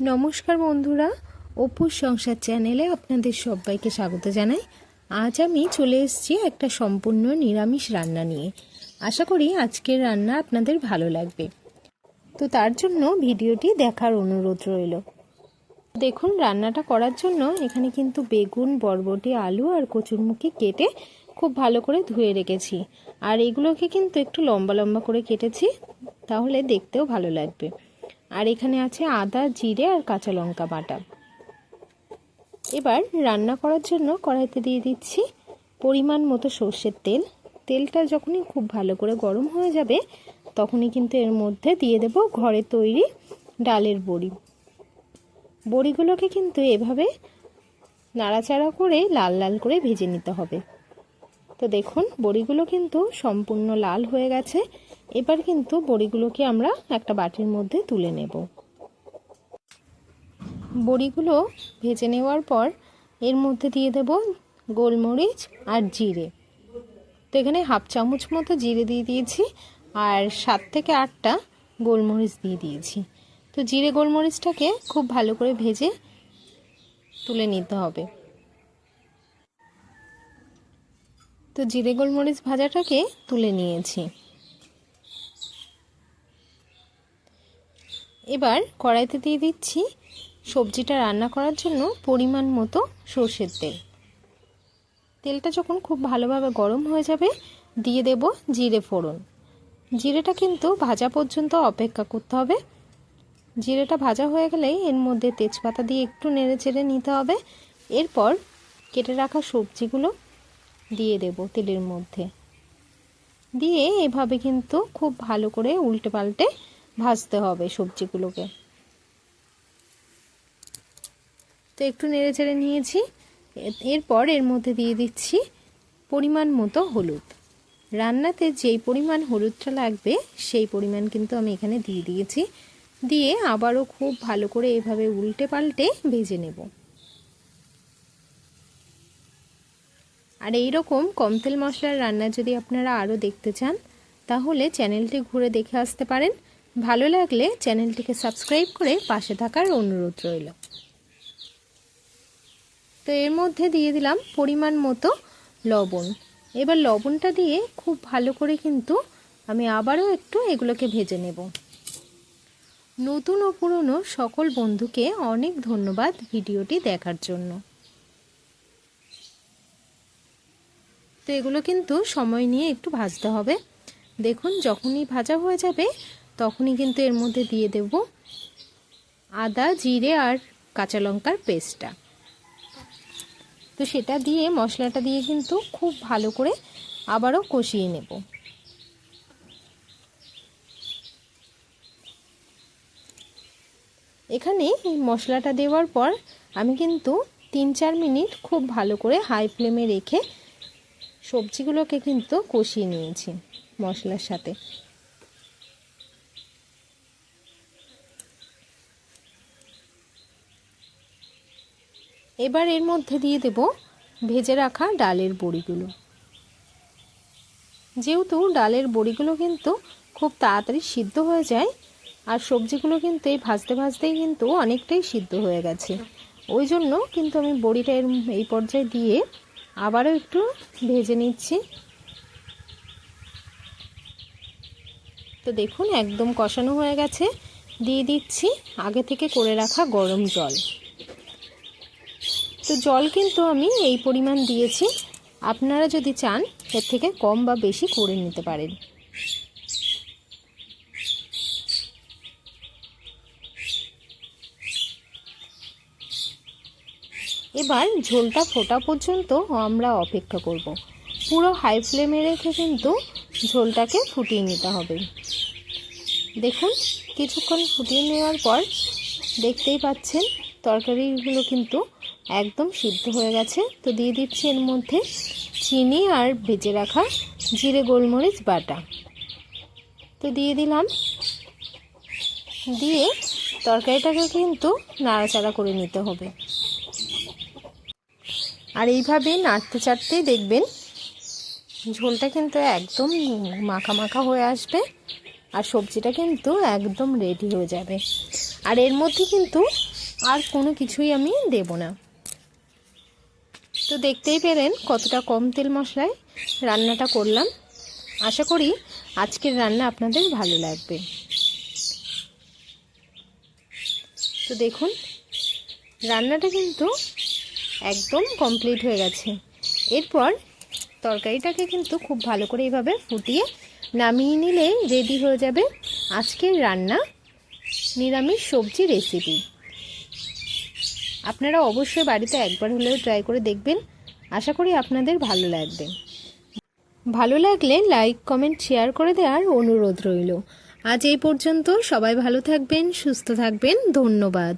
নমস্কার বন্ধুরা অপুর সংসার চ্যানেলে আপনাদের সবাইকে স্বাগত জানাই। আজ আমি চলে এসেছি একটা সম্পূর্ণ নিরামিষ রান্না নিয়ে। আশা করি আজকের রান্না আপনাদের ভালো লাগবে। তো তার জন্য ভিডিওটি দেখার অনুরোধ রইল। দেখুন, রান্নাটা করার জন্য এখানে কিন্তু বেগুন, বরবটি, আলু আর কচুরমুখী কেটে খুব ভালো করে ধুয়ে রেখেছি। আর এগুলোকে কিন্তু একটু লম্বা লম্বা করে কেটেছি, তাহলে দেখতেও ভালো লাগবে। আর এখানে আছে আদা, জিরে আর কাঁচা লঙ্কা বাটা। এবার রান্না করার জন্য কড়াইতে দিয়ে দিচ্ছি পরিমাণ মতো সর্ষের তেল। তেলটা যখনই খুব ভালো করে গরম হয়ে যাবে, তখনই কিন্তু এর মধ্যে দিয়ে দেব ঘরে তৈরি ডালের বড়ি। বড়িগুলোকে কিন্তু এভাবে নাড়াচাড়া করে লাল লাল করে ভেজে নিতে হবে। তো দেখুন, বড়িগুলো কিন্তু সম্পূর্ণ লাল হয়ে গেছে। এবার কিন্তু বড়িগুলোকে আমরা একটা বাটির মধ্যে তুলে নেব। বড়িগুলো ভেজে নেওয়ার পর এর মধ্যে দিয়ে দেব গোলমরিচ আর জিরে। তো এখানে হাফ চামচ মতো জিরে দিয়ে দিয়েছি আর সাত থেকে আটটা গোলমরিচ দিয়ে দিয়েছি। তো জিরে গোলমরিচটাকে খুব ভালো করে ভেজে তুলে নিতে হবে। তো জিরে গোলমরিচ ভাজাটাকে তুলে নিয়েছি। এবার কড়াইতে দিয়ে দিচ্ছি সবজিটা রান্না করার জন্য পরিমাণ মতো সর্ষের তেল। তেলটা যখন খুব ভালোভাবে গরম হয়ে যাবে, দিয়ে দেব জিরে ফোড়ন। জিরেটা কিন্তু ভাজা পর্যন্ত অপেক্ষা করতে হবে। জিরেটা ভাজা হয়ে গেলেই এর মধ্যে তেজপাতা দিয়ে একটু নেড়ে চেড়ে নিতে হবে। এরপর কেটে রাখা সবজিগুলো দিয়ে দেব তেলের মধ্যে। দিয়ে এভাবে কিন্তু খুব ভালো করে উল্টে পাল্টে ভাজতে হবে সবজিগুলোকে। তো একটু নেড়ে চেড়ে নিয়েছি। এরপর এর মধ্যে দিয়ে দিচ্ছি পরিমাণ মতো হলুদ। রান্নাতে যেই পরিমাণ হলুদটা লাগবে, সেই পরিমাণ কিন্তু আমি এখানে দিয়ে দিয়েছি। দিয়ে আবারও খুব ভালো করে এভাবে উল্টে পাল্টে ভেজে নেব। আর এই রকম কম তেল মশলার রান্না যদি আপনারা আরও দেখতে চান, তাহলে চ্যানেলটি ঘুরে দেখে আসতে পারেন। ভালো লাগলে চ্যানেলটিকে সাবস্ক্রাইব করে পাশে থাকার অনুরোধ রইল। তো এর মধ্যে দিয়ে দিলাম পরিমাণ মতো লবণ। এবার লবণটা দিয়ে খুব ভালো করে কিন্তু আমি আবারও একটু এগুলোকে ভেজে নেব। নতুন ও পুরনো সকল বন্ধুকে অনেক ধন্যবাদ ভিডিওটি দেখার জন্য। তো এগুলো কিন্তু সময় নিয়ে একটু ভাজতে হবে। দেখুন যখনই ভাজা হয়ে যাবে তখনই কিন্তু এর মধ্যে দিয়ে দেব আদা, জিরে আর কাঁচা লঙ্কার পেস্টটা তো সেটা দিয়ে, মশলাটা দিয়ে কিন্তু খুব ভালো করে আবারও কষিয়ে নেব। এখানে মশলাটা দেওয়ার পর আমি কিন্তু তিন চার মিনিট খুব ভালো করে হাই ফ্লেমে রেখে সবজিগুলোকে কিন্তু কষিয়ে নিয়েছি মশলার সাথে। এবার এর মধ্যে দিয়ে দেব ভেজে রাখা ডালের বড়িগুলো। যেহেতু ডালের বড়িগুলো কিন্তু খুব তাড়াতাড়ি সিদ্ধ হয়ে যায়, আর সবজিগুলো কিন্তু এই ভাজতে ভাজতেই কিন্তু অনেকটাই সিদ্ধ হয়ে গেছে। ওই জন্য কিন্তু আমি বড়িটা এর এই পর্যায়ে দিয়ে আবারও একটু ভেজে নিচ্ছি। তো দেখুন, একদম কষানো হয়ে গেছে। দিয়ে দিচ্ছি আগে থেকে করে রাখা গরম জল। তো জল কিন্তু আমি এই পরিমাণ দিয়েছি। আপনারা যদি চান, এর থেকে কম বা বেশি করে নিতে পারেন। এবার ঝোলটা ফোটা পর্যন্ত আমরা অপেক্ষা করব। পুরো হাই ফ্লেমে রেখে কিন্তু ঝোলটাকে ফুটিয়ে নিতে হবে। দেখুন, কিছুক্ষণ ফুটিয়ে নেওয়ার পর দেখতেই পাচ্ছেন তরকারিগুলো কিন্তু একদম সিদ্ধ হয়ে গেছে। তো দিয়ে দিচ্ছি এর মধ্যে চিনি আর ভেজে রাখা জিরে গোলমরিচ বাটা। তো দিয়ে দিলাম। দিয়ে তরকারিটাকে কিন্তু নাড়াচাড়া করে নিতে হবে। আর এইভাবে নাড়তে চাড়তেই দেখবেন ঝোলটা কিন্তু একদম মাখা মাখা হয়ে আসবে আর সবজিটা কিন্তু একদম রেডি হয়ে যাবে। আর এর মধ্যে কিন্তু আর কোনো কিছুই আমি দেব না। তো দেখতেই পেলেন কতটা কম তেল মশলায় রান্নাটা করলাম। আশা করি আজকের রান্না আপনাদের ভালো লাগবে। তো দেখুন, রান্নাটা কিন্তু একদম কমপ্লিট হয়ে গেছে। এরপর তরকারিটাকে কিন্তু খুব ভালো করে এইভাবে ফুটিয়ে নামিয়ে নিলে রেডি হয়ে যাবে আজকের রান্না নিরামিষ সবজি রেসিপি আপনারা অবশ্যই বাড়িতে একবার হলেও ট্রাই করে দেখবেন। আশা করি আপনাদের ভালো লাগবে। ভালো লাগলে লাইক কমেন্ট শেয়ার করে দেওয়ার অনুরোধ রইল। আজ এই পর্যন্ত সবাই ভালো থাকবেন, সুস্থ থাকবেন। ধন্যবাদ।